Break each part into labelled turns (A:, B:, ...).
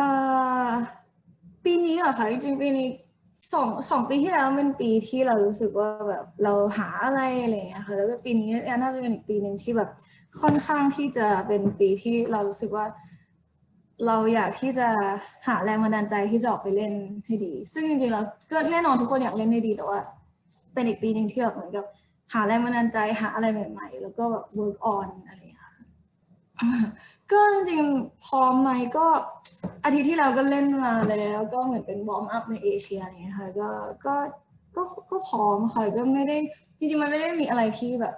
A: เอ่อปีนี้เหรอคะจริงๆปีนี้สองสองปีที่แล้วเป็นปีที่เรารู้สึกว่าแบบเราหาอะไรอะไรอย่างเงี้ยค่ะแล้วก็ปีนี้น่าจะเป็นอีกปีหนึ่งที่แบบค่อนข้างที่จะเป็นปีที่เรารู้สึกว่า เราอยากที่จะหาแรงบันดาลใจที่จะออกไปเล่นให้ดี ซึ่งจริงๆแล้วก็แน่นอนทุกคนอยากเล่นให้ดีแต่ว่า เป็นอีกปีหนึ่งที่แบบเหมือนกับหาแรงบันดาลใจหาอะไรใหม่ ๆ แล้วก็แบบ work on อะไรอย่างเงี้ยก็จริงๆพร้อมไหมก็ อาทิตย์ที่แล้วก็เล่นมาแล้วก็เหมือนเป็นวอร์มอัพในเอเชียอะไรเงี้ยค่ะก็ก็ก็ก็พร้อมค่ะก็ไม่ได้จริงๆมันไม่ได้มีอะไรที่แบบ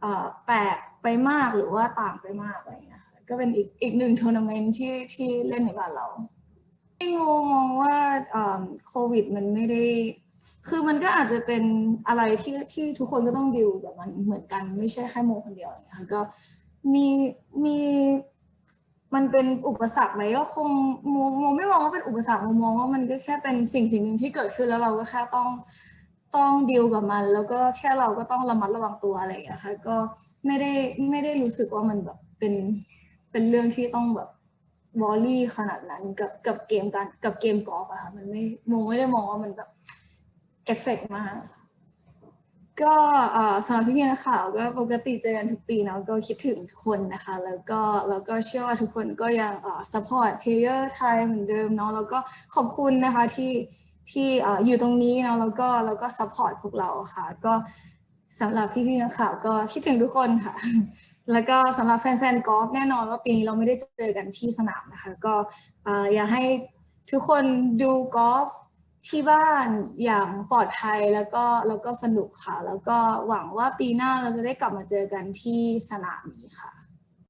A: เอ่อแปลกไปมากหรือว่าต่างไปมากอะไรเงี้ยก็เป็นอีกอีกหนึ่งทัวร์นาเมนต์ที่ที่เล่นในบ้านเราจริงโมมองว่าอ่อโควิดมันไม่ได้ คือมันก็อาจจะเป็นอะไรที่ที่ทุกคนก็ต้องดิวกับมันเหมือนกันไม่ใช่แค่โมคนเดียวอย่างเงี้ยค่ะก็มีมี มันเป็นอุปสรรคไหมก็คงโมโมไม่มองว่าเป็นอุปสรรคโมมองว่ามันก็แค่เป็นสิ่งสิ่งหนึ่งที่เกิดขึ้นแล้วเราก็แค่ต้องต้องดิวกับมัน แล้วก็แค่เราก็ต้องระมัดระวังตัวอะไรอย่างเงี้ยค่ะก็ไม่ได้ไม่ได้รู้สึกว่ามันแบบเป็นเป็นเรื่องที่ต้องแบบวอลลี่ขนาดนั้นกับกับเกมการกับเกมกอล์ฟอะค่ะมันไม่โมไม่ได้มองว่ามันแบบเอฟเฟกต์มาก ก็เอ่อสำหรับพี่เพี่ๆนักข่าวก็ปกติเจอกันทุกปีเนาะก็คิดถึงทุกคนนะคะ แล้วก็แล้วก็เชื่อว่าทุกคนก็ยังเอ่อ support player ไทยเหมือนเดิมเนาะแล้วก็ขอบคุณนะคะที่ที่เอ่ออยู่ตรงนี้เนาะแล้วก็แล้วก็ support พวกเราค่ะ ก็สำหรับพี่พี่นักข่าวก็คิดถึงทุกคนค่ะ แล้วก็สำหรับแฟนๆกอล์ฟแน่นอนว่าปีนี้เราไม่ได้เจอกันที่สนามนะคะ ก็เอ่ออยากให้ทุกคนดูกอล์ฟ ที่บ้านอย่างปลอดภัยแล้วก็แล้วก็สนุกค่ะ แล้วก็หวังว่าปีหน้าเราจะได้กลับมาเจอกันที่สนามนี้ค่ะ